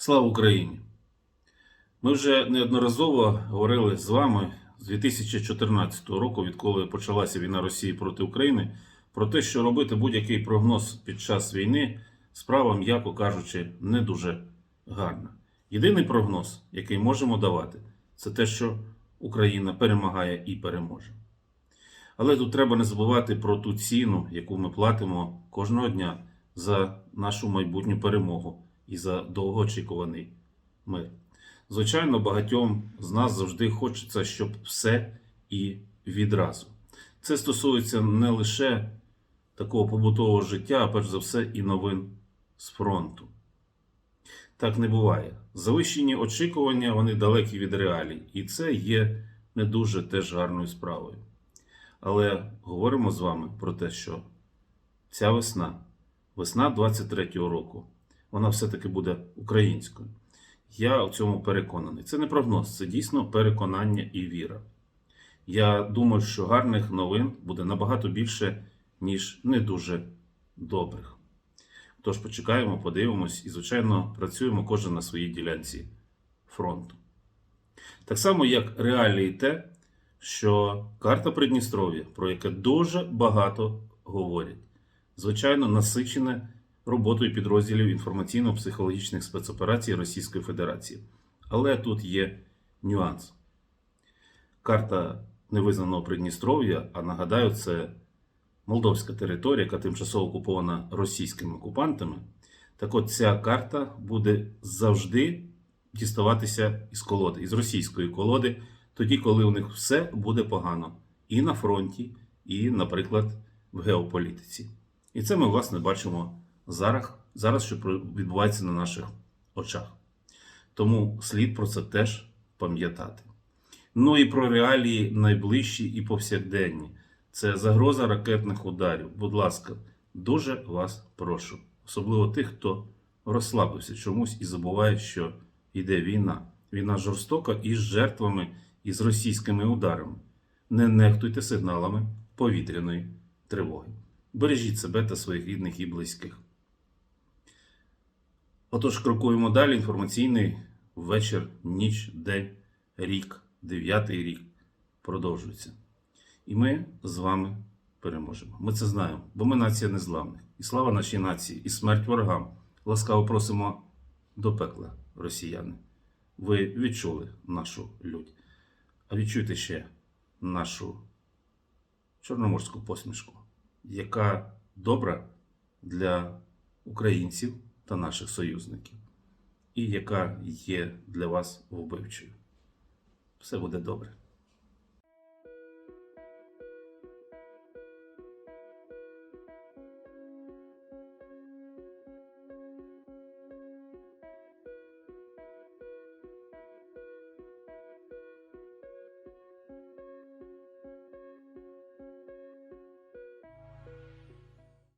Слава Україні! Ми вже неодноразово говорили з вами з 2014 року, відколи почалася війна Росії проти України, про те, що робити будь-який прогноз під час війни справа, м'яко кажучи, не дуже гарна. Єдиний прогноз, який можемо давати, це те, що Україна перемагає і переможе. Але тут треба не забувати про ту ціну, яку ми платимо кожного дня за нашу майбутню перемогу і за довгоочікуваний мир. Звичайно, багатьом з нас завжди хочеться, щоб все і відразу. Це стосується не лише такого побутового життя, а перш за все і новин з фронту. Так не буває. Завищені очікування вони далекі від реалій, і це є не дуже теж гарною справою. Але говоримо з вами про те, що ця весна, весна 23-го року, вона все-таки буде українською. Я в цьому переконаний. Це не прогноз, це дійсно переконання і віра. Я думаю, що гарних новин буде набагато більше, ніж не дуже добрих. Тож почекаємо, подивимось і, звичайно, працюємо кожен на своїй ділянці фронту. Так само, як реалії те, що карта Придністров'я, про яке дуже багато говорять, звичайно, насичена роботою підрозділів інформаційно-психологічних спецоперацій Російської Федерації. Але тут є нюанс. Карта невизнаного Придністров'я, а нагадаю, це молдовська територія, яка тимчасово окупована російськими окупантами. Так от ця карта буде завжди діставатися із колоди, із російської колоди, тоді, коли у них все буде погано і на фронті, і, наприклад, в геополітиці. І це ми, власне, бачимо зараз, зараз що відбувається на наших очах. Тому слід про це теж пам'ятати. Ну і про реалії найближчі і повсякденні. Це загроза ракетних ударів. Будь ласка, дуже вас прошу. Особливо тих, хто розслабився чомусь і забуває, що йде війна. Війна жорстока і з жертвами, і з російськими ударами. Не нехтуйте сигналами повітряної тривоги. Бережіть себе та своїх рідних і близьких. Отож, крокуємо далі. Інформаційний вечір, ніч, день, рік, дев'ятий рік продовжується. І ми з вами переможемо. Ми це знаємо, бо ми нація незламних. І слава нашій нації, і смерть ворогам. Ласкаво просимо до пекла, росіяни. Ви відчули нашу лють. А відчуйте ще нашу чорноморську посмішку, яка добра для українців та наших союзників, і яка є для вас вбивчою. Все буде добре.